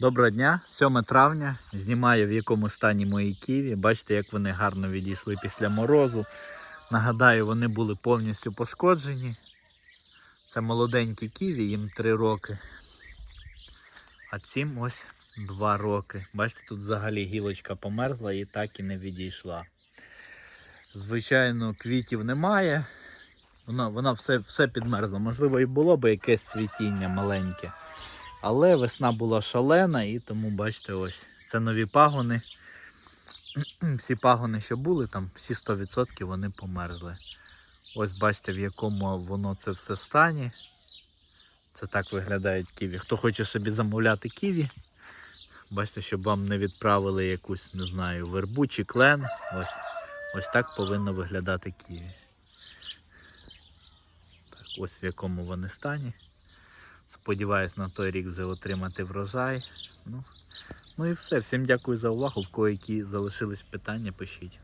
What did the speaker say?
Доброго дня, 7 травня. Знімаю в якому стані мої ківі. Бачите, як вони гарно відійшли після морозу. Нагадаю, вони були повністю пошкоджені. Це молоденькі ківі, їм 3 роки. А цим ось 2 роки. Бачите, тут взагалі гілочка померзла і так і не відійшла. Звичайно, квітів немає. Вона, вона все, все підмерзла. Можливо, і було б якесь цвітіння маленьке. Але весна була шалена і тому, бачите, ось це нові пагони. Всі пагони, що були, там всі 100% вони померзли. Ось бачите, в якому воно це все стані. Це так виглядають ківі. Хто хоче собі замовляти ківі, бачите, щоб вам не відправили якусь, не знаю, вербу чи клен. Ось, ось так повинно виглядати ківі. Так, ось в якому вони стані. Сподіваюсь на той рік вже отримати врожай. Ну, ну і все. Всім дякую за увагу. В кого які залишились питання, пишіть.